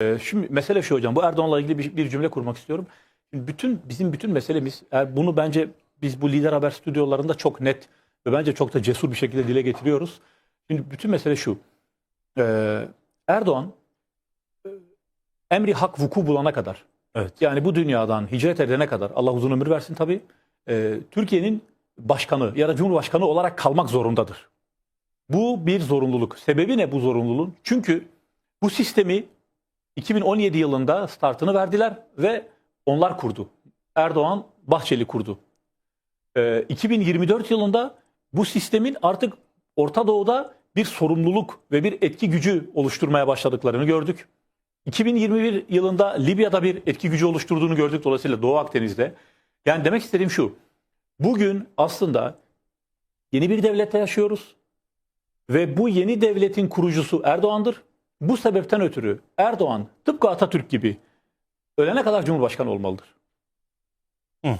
Ee, Şimdi mesele şu hocam. Bu Erdoğan'la ilgili bir, bir cümle kurmak istiyorum. Şimdi bütün bizim bütün meselemiz eğer bunu bence biz bu lider haber stüdyolarında çok net ve bence çok da cesur bir şekilde dile getiriyoruz. Şimdi bütün mesele şu. Ee, Erdoğan e, emri hak vuku bulana kadar Evet. yani bu dünyadan hicret edene kadar Allah uzun ömür versin tabii. e, Türkiye'nin başkanı ya da cumhurbaşkanı olarak kalmak zorundadır. Bu bir zorunluluk. Sebebi ne bu zorunluluğun? Çünkü bu sistemi 2017 yılında startını verdiler ve onlar kurdu. Erdoğan, Bahçeli kurdu. Ee, 2024 yılında bu sistemin artık Orta Doğu'da bir sorumluluk ve bir etki gücü oluşturmaya başladıklarını gördük. 2021 yılında Libya'da bir etki gücü oluşturduğunu gördük dolayısıyla Doğu Akdeniz'de. Yani demek istediğim şu. Bugün aslında yeni bir devlette yaşıyoruz. Ve bu yeni devletin kurucusu Erdoğan'dır. Bu sebepten ötürü Erdoğan tıpkı Atatürk gibi ölene kadar Cumhurbaşkanı olmalıdır. Hı.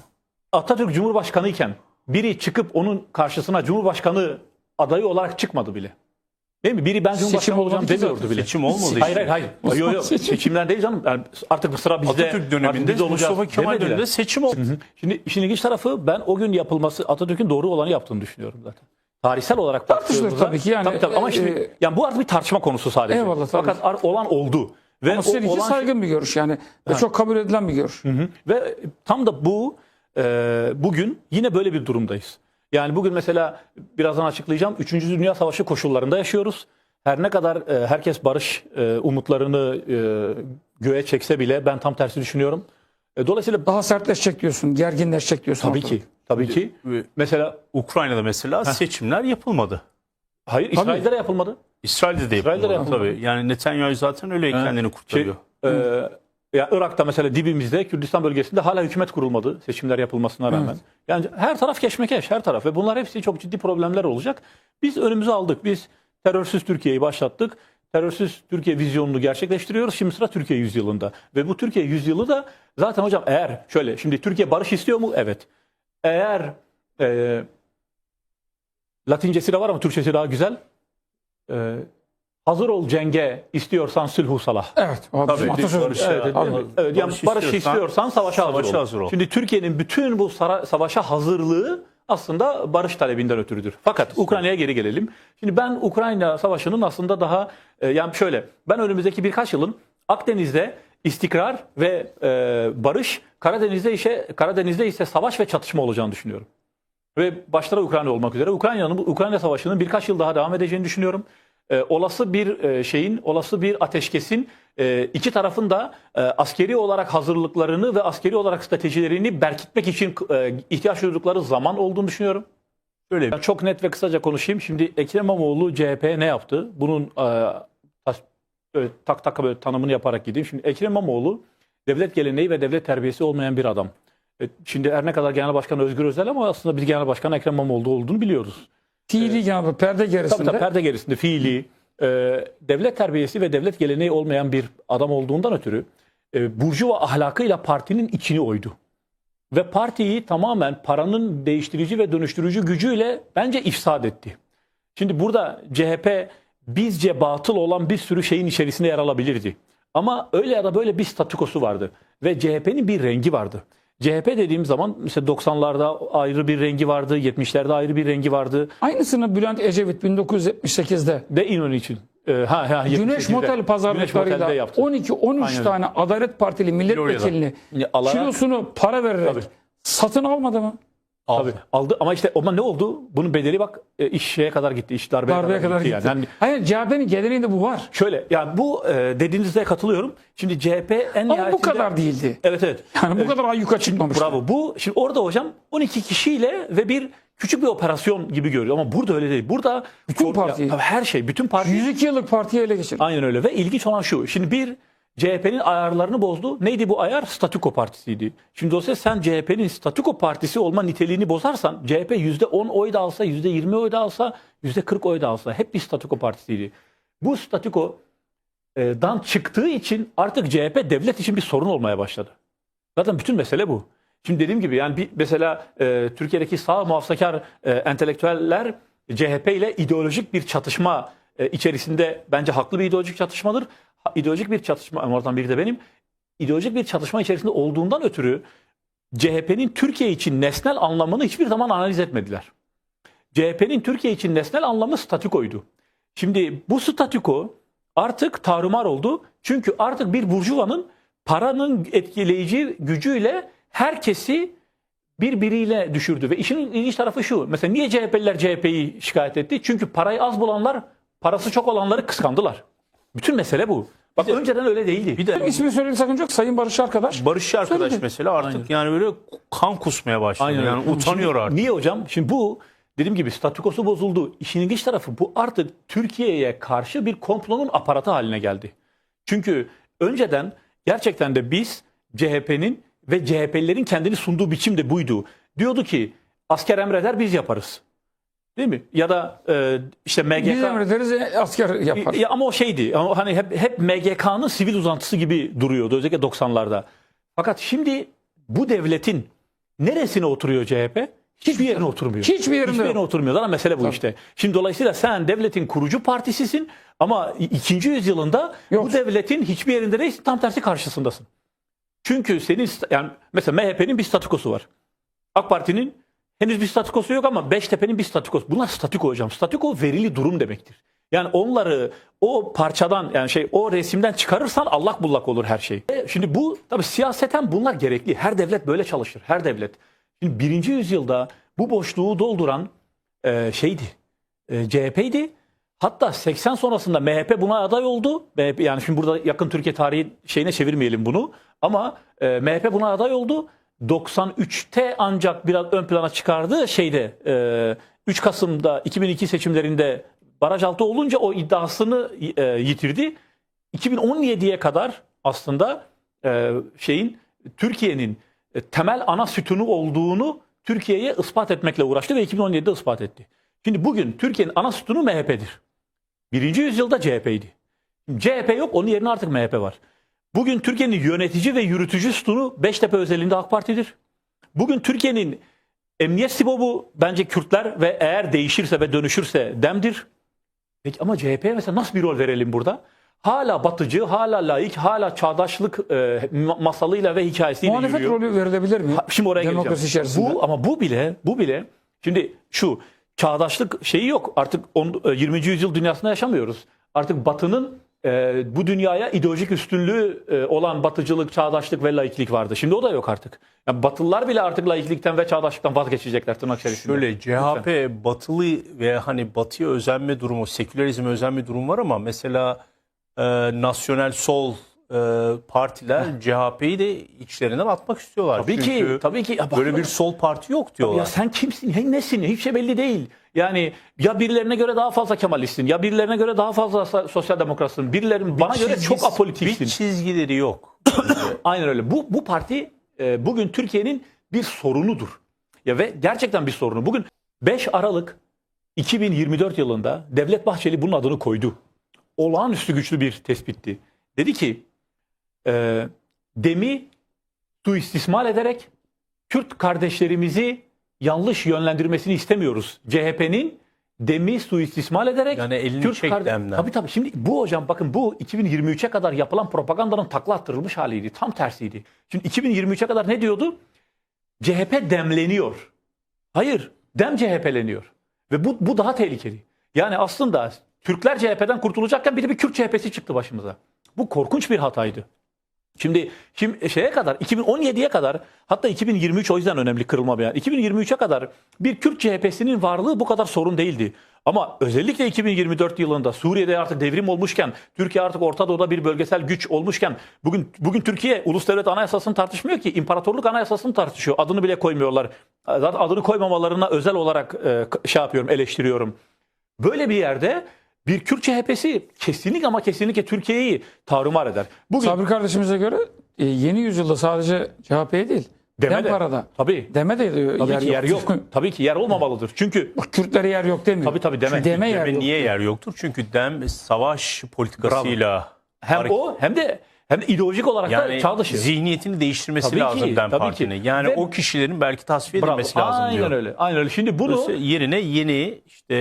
Atatürk Cumhurbaşkanı iken biri çıkıp onun karşısına Cumhurbaşkanı adayı olarak çıkmadı bile. Değil mi? Biri ben Cumhurbaşkanı olmadı olacağım demiyordu zaten. bile. Seçim olmadı Hayır hayır hayır. Yok yok. seçim. Seçimden değil canım. Yani artık sıra bizde. Atatürk döneminde biz Mustafa Kemal döneminde seçim oldu. Şimdi işin ilginç tarafı ben o gün yapılması Atatürk'ün doğru olanı yaptığını düşünüyorum zaten. Tarihsel olarak Tartışılır baktığımızda tabii ki yani. Tabii tabii. ama E, şimdi e, yani bu artık bir tartışma konusu sadece. Eyvallah, tabii. Fakat ar- olan oldu. Ve Ama seninki olan şey- saygın bir görüş yani. Ve çok kabul edilen bir görüş. Hı hı. Ve tam da bu e, bugün yine böyle bir durumdayız. Yani bugün mesela birazdan açıklayacağım. Üçüncü Dünya Savaşı koşullarında yaşıyoruz. Her ne kadar e, herkes barış e, umutlarını e, göğe çekse bile ben tam tersi düşünüyorum. E, dolayısıyla Daha sertleşecek diyorsun, gerginleşecek diyorsun. tabii ortalık. ki, tabii ki. Mesela Ukrayna'da mesela seçimler yapılmadı. hayır İsrail'de de yapılmadı. İsrail'de de İsrail'de de yapılmadı. yapılmadı. Tabii. Yani Netanyahu zaten öyle kendini kurtarıyor. Şey, e, ya Irak'ta mesela dibimizde Kürdistan bölgesinde hala hükümet kurulmadı seçimler yapılmasına rağmen. Yani her taraf keşmekeş her taraf ve bunlar hepsi çok ciddi problemler olacak. Biz önümüze aldık. Biz terörsüz Türkiye'yi başlattık. Terörsüz Türkiye vizyonunu gerçekleştiriyoruz. Şimdi sıra Türkiye yüzyılında. Ve bu Türkiye yüzyılı da zaten hocam eğer şöyle şimdi Türkiye barış istiyor mu? Evet. Eğer e, Latincesi de var ama Türkçesi daha güzel. E, hazır ol cenge istiyorsan sülhu salah. Evet. O Tabii, bizim atasözümüz. barış- Evet, evet, Abi, evet. Evet, yani barış barış, istiyorsan istiyorsan, savaşa, hazır, savaşa ol. hazır ol. Şimdi Türkiye'nin bütün bu savaşa hazırlığı aslında barış talebinden ötürüdür. Fakat Ukrayna'ya geri gelelim. Şimdi ben Ukrayna savaşının aslında daha e, yani şöyle ben önümüzdeki birkaç yılın Akdeniz'de istikrar ve e, barış, Karadeniz'de ise Karadeniz'de ise savaş ve çatışma olacağını düşünüyorum. Ve başta Ukrayna olmak üzere Ukrayna'nın Ukrayna savaşının birkaç yıl daha devam edeceğini düşünüyorum. Ee, olası bir e, şeyin, olası bir ateşkesin e, iki tarafın da e, askeri olarak hazırlıklarını ve askeri olarak stratejilerini berkitmek için e, ihtiyaç duydukları zaman olduğunu düşünüyorum. Öyle Ben çok net ve kısaca konuşayım. Şimdi Ekrem İmamoğlu CHP ne yaptı? Bunun e, böyle tak tak böyle tanımını yaparak gideyim. Şimdi Ekrem İmamoğlu devlet geleneği ve devlet terbiyesi olmayan bir adam. E, Şimdi her ne kadar Genel Başkan Özgür Özel ama aslında biz Genel Başkan Ekrem İmamoğlu olduğunu biliyoruz. Fiili yani perde Tabii gerisinde. tabii perde gerisinde fiili, e, devlet terbiyesi ve devlet geleneği olmayan bir adam olduğundan ötürü e, burjuva ahlakıyla partinin içini oydu. Ve partiyi tamamen paranın değiştirici ve dönüştürücü gücüyle bence ifsad etti. Şimdi burada CHP bizce batıl olan bir sürü şeyin içerisinde yer alabilirdi. Ama öyle ya da böyle bir statükosu vardı. Ve CHP'nin bir rengi vardı. CHP dediğim zaman mesela 90'larda ayrı bir rengi vardı, 70'lerde ayrı bir rengi vardı. Aynısını Bülent Ecevit 1978'de De İnönü için. Ee, ha, ha, Güneş 78'de. Motel pazarlıklarıyla yaptı. 12-13 Aynen. tane Adalet Partili milletvekilini kilosunu para vererek Tabii. satın almadı mı? Tabii, aldı ama işte ama ne oldu? Bunun bedeli bak e, iş şeye kadar gitti. iş darbeye, Darbeye kadar gitti. Yani. Yani Hayır CHP'nin geleneğinde bu var. şöyle yani bu e, dediğinizde katılıyorum. Şimdi CHP en Ama nihayetinde... bu kadar değildi. Evet evet. Yani bu kadar ayyuka çıkmamıştı. Bravo. Bu şimdi orada hocam 12 kişiyle ve bir küçük bir operasyon gibi görüyor ama burada öyle değil. Burada Bütün parti. ya, her şey, bütün parti 102 yıllık partiyi ele geçirdi. Aynen öyle ve ilginç olan şu. Şimdi bir CHP'nin ayarlarını bozdu. Neydi bu ayar? Statüko partisiydi. Şimdi dolayısıyla sen CHP'nin statüko partisi olma niteliğini bozarsan CHP %10 oy da alsa, %20 oy da alsa, %40 oy da alsa hep bir statüko partisiydi. Bu statüko e, dan çıktığı için artık CHP devlet için bir sorun olmaya başladı. Zaten bütün mesele bu. Şimdi dediğim gibi yani bir mesela e, Türkiye'deki sağ muhafazakar e, entelektüeller CHP ile ideolojik bir çatışma e, içerisinde bence haklı bir ideolojik çatışmadır. İdeolojik bir çatışma, oradan biri de benim, ideolojik bir çatışma içerisinde olduğundan ötürü CHP'nin Türkiye için nesnel anlamını hiçbir zaman analiz etmediler. CHP'nin Türkiye için nesnel anlamı statükoydu. Şimdi bu statüko artık tarumar oldu. Çünkü artık bir burjuvanın paranın etkileyici gücüyle herkesi birbiriyle düşürdü. Ve işin ilginç tarafı şu. Mesela niye CHP'liler CHP'yi şikayet etti? Çünkü parayı az bulanlar parası çok olanları kıskandılar. Bütün mesele bu. Bak önceden öyle değildi. Bir de İsmini söyleyeyim sakınca yok. Sayın Barış arkadaş. Barış arkadaş Söyledi. mesela artık yani böyle kan kusmaya başladı. Aynen Yani öyle. utanıyor Şimdi artık. Niye hocam? Şimdi bu dediğim gibi statükosu bozuldu. İşin ilginç tarafı bu artık Türkiye'ye karşı bir komplonun aparatı haline geldi. Çünkü önceden gerçekten de biz CHP'nin ve CHP'lilerin kendini sunduğu biçim de buydu. Diyordu ki asker emreder biz yaparız. Değil mi? Ya da e, işte MGK Biz emrederiz e, asker yapar. ya ama o şeydi. Ama hani hep hep MGK'nın sivil uzantısı gibi duruyordu özellikle 90'larda. Fakat şimdi bu devletin neresine oturuyor CHP? Hiçbir yerine oturmuyor. Hiçbir yerinde Hiçbir yerine oturmuyor. Zaten mesele bu işte. Şimdi dolayısıyla sen devletin kurucu partisisin ama ikinci yüzyılında bu Yok. devletin hiçbir yerinde değilsin. Tam tersi karşısındasın. Çünkü senin yani mesela MHP'nin bir statükosu var. AK Parti'nin henüz bir statükosu yok ama Beştepe'nin bir statükosu. Bunlar statüko hocam. Statüko verili durum demektir. Yani onları o parçadan yani şey o resimden çıkarırsan allak bullak olur her şey. E, Şimdi bu tabii siyaseten bunlar gerekli. Her devlet böyle çalışır. Her devlet. Şimdi birinci yüzyılda bu boşluğu dolduran e, şeydi. E, CHP'ydi. Hatta 80 sonrasında MHP buna aday oldu. MHP, yani şimdi burada yakın Türkiye tarihi şeyine çevirmeyelim bunu. Ama e, MHP buna aday oldu. 93'te ancak biraz ön plana çıkardı. Şeyde e, 3 Kasım'da 2002 seçimlerinde baraj altı olunca o iddiasını e, yitirdi. 2017'ye kadar aslında e, şeyin Türkiye'nin e, temel ana sütunu olduğunu Türkiye'ye ispat etmekle uğraştı ve 2017'de ispat etti. Şimdi bugün Türkiye'nin ana sütunu MHP'dir. Birinci yüzyılda CHP'ydi. CHP yok onun yerine artık MHP var. Bugün Türkiye'nin yönetici ve yürütücü sütunu Beştepe özelliğinde AK Parti'dir. Bugün Türkiye'nin emniyet sibobu bence Kürtler ve eğer değişirse ve dönüşürse Dem'dir. Peki ama CHP'ye mesela nasıl bir rol verelim burada? Hala batıcı, hala laik, hala çağdaşlık e, ma- masalıyla ve hikayesiyle Muhalefet yürüyor. rolü verilebilir mi? Ha, Şimdi oraya Demokrasi geleceğim. içerisinde. Bu ama bu bile bu bile şimdi şu çağdaşlık şeyi yok. Artık on- e, 20. yüzyıl dünyasında yaşamıyoruz. Artık Batı'nın e, bu dünyaya ideolojik üstünlüğü e, olan batıcılık, çağdaşlık ve laiklik vardı. Şimdi o da yok artık. Yani Batılılar bile artık laiklikten ve çağdaşlıktan vazgeçecekler tırnak içerisinde. Şöyle CHP batılı ve hani batıya özenme durumu, sekülerizme özenme durumu var ama mesela e, nasyonel sol e, partiler CHP'yi de içlerinden atmak istiyorlar. Tabii ki, Çünkü tabii ki. Ya bak- böyle bir sol parti yok diyorlar. Ya sen kimsin? Hey, nesin? Hiçbir şey belli değil. Yani ya birilerine göre daha fazla Kemalistsin, ya birilerine göre daha fazla sosyal demokratsın, birilerinin bana göre Çizgisi- çok apolitiksin. Bir çizgileri yok. Aynen öyle. Bu bu parti e, bugün Türkiye'nin bir sorunudur. Ya ve gerçekten bir sorunu. Bugün 5 Aralık 2024 yılında Devlet Bahçeli bunun adını koydu. Olağanüstü güçlü bir tespitti. Dedi ki e, demi suistismal ederek Kürt kardeşlerimizi yanlış yönlendirmesini istemiyoruz. CHP'nin demi suistismal ederek Yani elini çek karde- demden. Tabii tabii. Şimdi bu hocam bakın bu 2023'e kadar yapılan propagandanın takla attırılmış haliydi. Tam tersiydi. Şimdi 2023'e kadar ne diyordu? CHP demleniyor. Hayır, dem CHP'leniyor. Ve bu, bu daha tehlikeli. Yani aslında Türkler CHP'den kurtulacakken bir de bir Kürt CHP'si çıktı başımıza. Bu korkunç bir hataydı. Şimdi şimdi şeye kadar 2017'ye kadar hatta 2023 o yüzden önemli kırılma beyan. 2023'e kadar bir Kürt CHP'sinin varlığı bu kadar sorun değildi. Ama özellikle 2024 yılında Suriye'de artık devrim olmuşken, Türkiye artık Orta Doğu'da bir bölgesel güç olmuşken bugün bugün Türkiye ulus devlet anayasasını tartışmıyor ki imparatorluk anayasasını tartışıyor. Adını bile koymuyorlar. Zaten adını koymamalarına özel olarak e, şey yapıyorum, eleştiriyorum. Böyle bir yerde bir Kürt CHP'si kesinlikle ama kesinlikle Türkiye'yi tarumar eder. Bugün Sabri kardeşimize göre e, yeni yüzyılda sadece CHP'ye değil. Deme Dem de. parada. Tabii. Deme de diyor, Tabii yer, ki yer yok. Tabii ki yer olmamalıdır. Çünkü Bak Kürtlere yer yok demiyor. Tabii, tabii, deme. Çünkü deme yer Ve yok. niye yer yoktur? Çünkü dem savaş politikasıyla hem hareket- o hem de hem de ideolojik olarak da yani çağ dışı. zihniyetini değiştirmesi Tabii ki, lazım dem tabii partinin. ki. Yani Ve- o kişilerin belki tasfiye Bravo. edilmesi lazım Aynen diyor. öyle. Aynen öyle. Şimdi bunu Dolayısıyla yerine yeni işte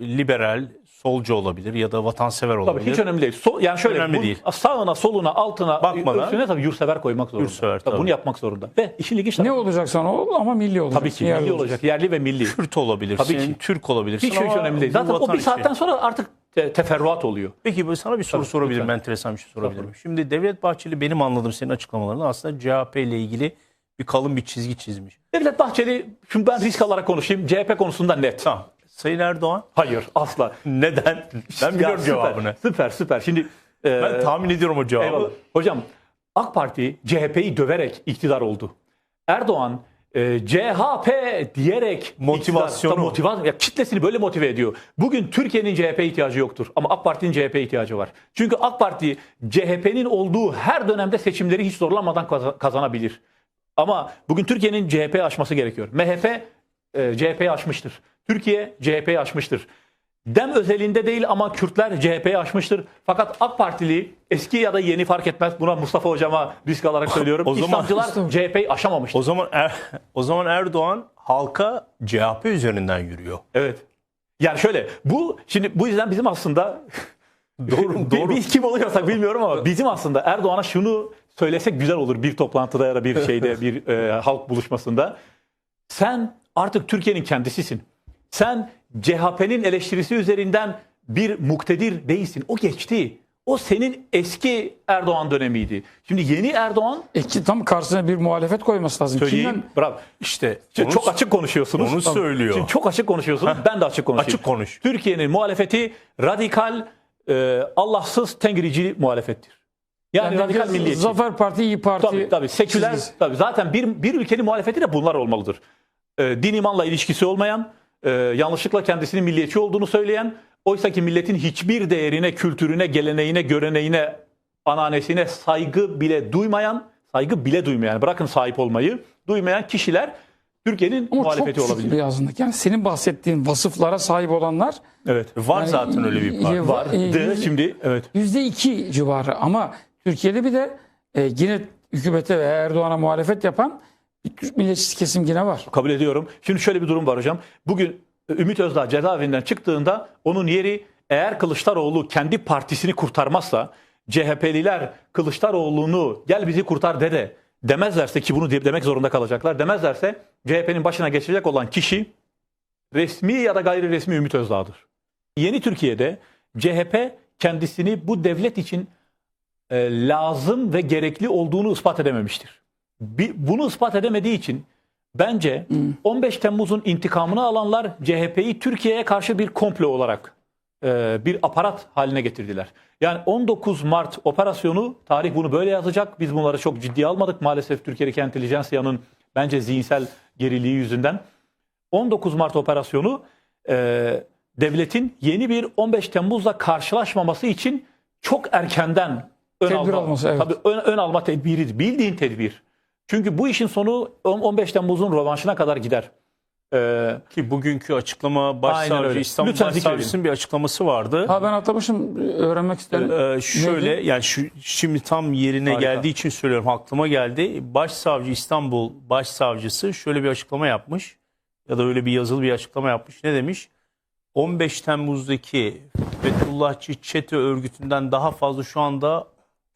liberal, solcu olabilir ya da vatansever Tabii olabilir. hiç önemli değil. So- yani şöyle Önemli bu- değil. sağına, soluna, altına, Bakmadan- üstüne tabii yurtsever koymak zorunda. Yurtsever, Tabii tabii. Bunu yapmak zorunda. Ve işin ilginç Ne olacaksan ol ama milli olacak. Tabii ki Yerli milli olacak. Yerli ve milli. Kürt olabilirsin, Tabii ki. Türk olabilirsin Hiç hiç önemli değil. Zaten o bir saatten sonra artık te- teferruat oluyor. Peki sana bir soru Tabii, sorabilirim. lütfen. Enteresan bir şey sorabilirim. Şimdi Devlet Bahçeli benim anladığım senin açıklamalarında aslında CHP ile ilgili bir kalın bir çizgi çizmiş. Devlet Bahçeli, şimdi ben risk alarak konuşayım. CHP konusunda net. Tamam. Sayın Erdoğan Hayır asla. neden? Ben biliyorum süper, cevabını. Süper süper. Şimdi e, Ben tahmin ediyorum o cevabı. Eyvallah. Hocam AK Parti CHP'yi döverek iktidar oldu. Erdoğan e, CHP diyerek Motivasyonu. iktidar- motivasyon ya kitlesini böyle motive ediyor. Bugün Türkiye'nin CHP ihtiyacı yoktur ama AK Parti'nin CHP ihtiyacı var. Çünkü AK Parti CHP'nin olduğu her dönemde seçimleri hiç zorlanmadan kaza- kazanabilir. Ama bugün Türkiye'nin CHP aşması gerekiyor. MHP e, CHP'yi aşmıştır. Türkiye CHP'yi aşmıştır. Dem özelinde değil ama Kürtler CHP'yi aşmıştır. Fakat AK Partili eski ya da yeni fark etmez. Buna Mustafa hocama risk alarak söylüyorum. O zaman- İslamcılar CHP'yi aşamamıştır. O zaman Er- o zaman Erdoğan halka CHP üzerinden yürüyor. Evet. Yani şöyle bu şimdi bu yüzden bizim aslında Doğru, doğru. Biz kim oluyorsak bilmiyorum ama bizim aslında Erdoğan'a şunu söylesek güzel olur bir toplantıda ya da bir şeyde bir e, halk buluşmasında. Sen artık Türkiye'nin kendisisin. Sen CHP'nin eleştirisi üzerinden bir muktedir değilsin. O geçti. O senin eski Erdoğan dönemiydi. Şimdi yeni Erdoğan E ki tam karşısına bir muhalefet koyması lazım. söyleyeyim. Kimden? Bravo. İşte Şimdi onu- çok açık konuşuyorsunuz. onu söylüyor. Şimdi çok açık konuşuyorsunuz. Ben de açık konuşayım. Açık konuş. Türkiye'nin muhalefeti radikal, e, Allahsız, tengrici muhalefettir. Yani, Yani radikal milliyetçi. Zafer Parti, İyi Parti. Tabii tabii seküler tabii zaten bir bir ülkenin muhalefeti de bunlar olmalıdır. Ee, din imanla ilişkisi olmayan, e, yanlışlıkla kendisinin milliyetçi olduğunu söyleyen, oysa ki milletin hiçbir değerine, kültürüne, geleneğine, göreneğine, ananesine saygı bile duymayan, saygı bile duymayan, bırakın sahip olmayı, duymayan kişiler Türkiye'nin Ama muhalefeti çok olabilir. azınlık. Yani senin bahsettiğin vasıflara sahip olanlar Evet. Var Yani- zaten öyle bir parti. Ya- Vardı e, şimdi evet. yüzde iki civarı ama Türkiye'de bir de e, yine hükümete ve Erdoğan'a muhalefet yapan milliyetçisi kesim yine var. Kabul ediyorum. Şimdi şöyle bir durum var hocam. Bugün e, Ümit Özdağ cezaevinden çıktığında onun yeri eğer Kılıçdaroğlu kendi partisini kurtarmazsa CHP'liler Kılıçdaroğlu'nu gel bizi kurtar dede demezlerse ki bunu de- demek zorunda kalacaklar demezlerse CHP'nin başına geçecek olan kişi resmi ya da gayri resmi Ümit Özdağ'dır. Yeni Türkiye'de CHP kendisini bu devlet için e, lazım ve gerekli olduğunu ispat edememiştir. Bunu ispat edemediği için bence 15 Temmuz'un intikamını alanlar CHP'yi Türkiye'ye karşı bir komplo olarak e, bir aparat haline getirdiler. Yani 19 Mart operasyonu tarih bunu böyle yazacak. Biz bunları çok ciddiye almadık maalesef Türkiye'deki entelijansiyanın bence zihinsel geriliği yüzünden. 19 Mart operasyonu e, devletin yeni bir 15 Temmuz'la karşılaşmaması için çok erkenden ön Tedbir alma, alması, evet. tabii ön, ön alma tedbiri, bildiğin tedbir. Çünkü bu işin sonu 15 Temmuz'un rövanşına kadar gider. E, Ki bugünkü açıklama başsavcı. İstanbul Lütfen Başsavcısının bir açıklaması vardı. Ha ben atlamışım öğrenmek isterim. Ee, şöyle Neydi? yani şu şimdi tam yerine Harika. geldiği için söylüyorum aklıma geldi. Başsavcı İstanbul Başsavcısı şöyle bir açıklama yapmış ya da öyle bir yazılı bir açıklama yapmış. Ne demiş? 15 Temmuz'daki Fethullahçı çete örgütünden daha fazla şu anda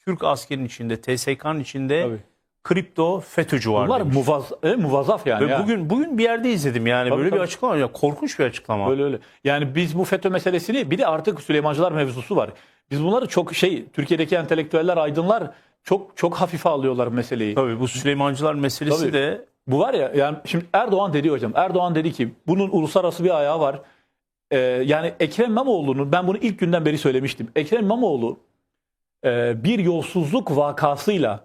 Türk askerinin içinde, TSK'nın içinde Tabii. Kripto FETÖ'cü var bunlar demiş. muvaz, e, muvazzaf yani. Ve ya. bugün bugün bir yerde izledim yani Tabii, böyle bir tabii. açıklama. Ya korkunç bir açıklama. Öyle öyle. Yani biz bu FETÖ meselesini bir de artık Süleymancılar mevzusu var. Biz bunları çok şey Türkiye'deki entelektüeller, aydınlar çok çok hafife alıyorlar meseleyi. Tabii bu Süleymancılar meselesi Tabii. de Bu var ya yani şimdi Erdoğan dedi hocam. Erdoğan dedi ki bunun uluslararası bir ayağı var. Ee, yani Ekrem İmamoğlu'nun ben bunu ilk günden beri söylemiştim. Ekrem İmamoğlu e, bir yolsuzluk vakasıyla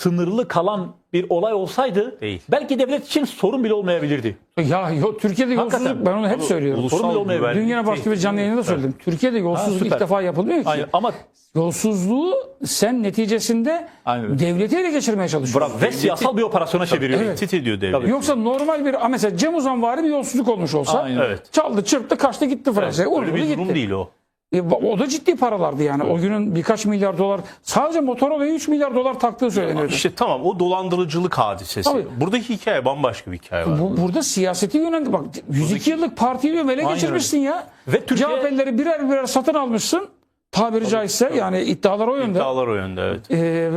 sınırlı kalan bir olay olsaydı Değil. belki devlet için sorun bile olmayabilirdi. Ya yo, Türkiye'de yolsuzluk Hakikaten. ben onu hep söylüyorum. Sorun bile olmayabilir. güvenlik Dünya başka bir canlı yayında da söyledim. Türkiye'de yolsuzluk süper. ilk defa yapılmıyor ki. Aynen. Ama Yolsuzluğu sen neticesinde Aynen. devleti ele geçirmeye çalışıyorsun. bravo, ve siyasal bir operasyona çeviriyor. tehdit ediyor devlet. Tabii. Yoksa normal bir mesela Cem Uzanvari bir yolsuzluk olmuş olsa Aynen. Evet. çaldı çırptı kaçtı gitti Fransa'ya. Öyle Uğurlu bir gitti. durum değil o. E, o da ciddi paralardı yani. O günün birkaç milyar dolar sadece Motorola'ya 3 milyar dolar taktığı söyleniyordu. İşte tamam o dolandırıcılık hadisesi. Tabii. Buradaki hikaye bambaşka bir hikaye var. Bu, burada siyaseti yöneldi. Bak 102 yıllık partiyi ele geçirmişsin ya. Ve Türkiye- CHP'lileri birer birer satın almışsın. Tabiri caizse yani iddialar o yönde. İddialar o yönde evet. Ee,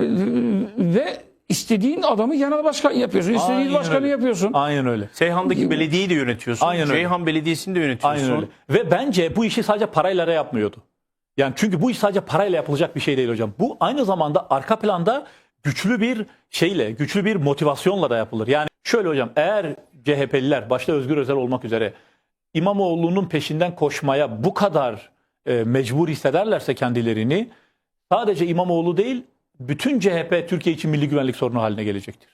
ve istediğin adamı genel başkan yapıyorsun. İstediğin Aynen başkanı öyle. yapıyorsun. Aynen öyle. Seyhan'daki belediyeyi de yönetiyorsun. Aynen öyle. Ceyhan Belediyesi'ni de yönetiyorsun. Aynen öyle. Ve bence bu işi sadece parayla yapmıyordu. Yani çünkü bu iş sadece parayla yapılacak bir şey değil hocam. Bu aynı zamanda arka planda güçlü bir şeyle, güçlü bir motivasyonla da yapılır. Yani şöyle hocam eğer CHP'liler başta Özgür Özel olmak üzere İmamoğlu'nun peşinden koşmaya bu kadar e, mecbur hissederlerse kendilerini sadece İmamoğlu değil bütün CHP Türkiye için milli güvenlik sorunu haline gelecektir.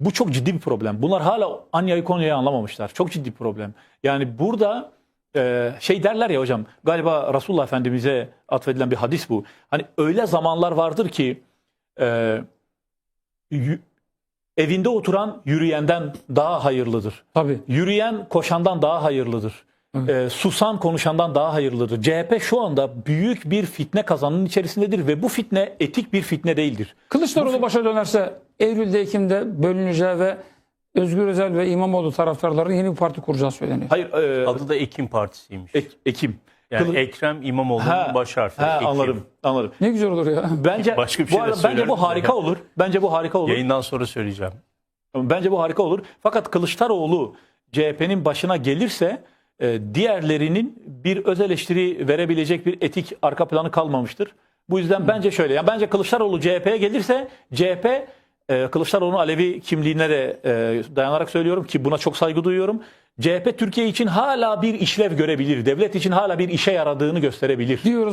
Bu çok ciddi bir problem. Bunlar hala Anya'yı Konya'yı anlamamışlar. Çok ciddi bir problem. Yani burada e, şey derler ya hocam galiba Resulullah Efendimiz'e atfedilen bir hadis bu. Hani öyle zamanlar vardır ki e, evinde oturan yürüyenden daha hayırlıdır. Tabii. Yürüyen koşandan daha hayırlıdır. E, susan konuşandan daha hayırlıdır. CHP şu anda büyük bir fitne kazanının içerisindedir ve bu fitne etik bir fitne değildir. Kılıçdaroğlu başa dönerse Eylül'de Ekim'de bölüneceği ve Özgür Özel ve İmamoğlu taraftarları yeni bir parti kuracağı söyleniyor. Hayır, e, Adı da Ekim Partisi'ymiş. Ek- Ekim. yani Kılı- Ekrem İmamoğlu'nun baş harfi. ha, Ekim. anladım, anladım. Ne güzel olur ya. Bence Başka bir bu şey de arada bence bu harika olur. Bence bu harika olur. Yayından sonra söyleyeceğim. Bence bu harika olur. Fakat Kılıçdaroğlu CHP'nin başına gelirse diğerlerinin bir öz eleştiri verebilecek bir etik arka planı kalmamıştır. Bu yüzden bence şöyle. Yani bence Kılıçdaroğlu CHP'ye gelirse CHP e, Kılıçdaroğlu'nun Alevi kimliğine de e, dayanarak söylüyorum ki buna çok saygı duyuyorum. CHP Türkiye için hala bir işlev görebilir. Devlet için hala bir işe yaradığını gösterebilir. Diyoruz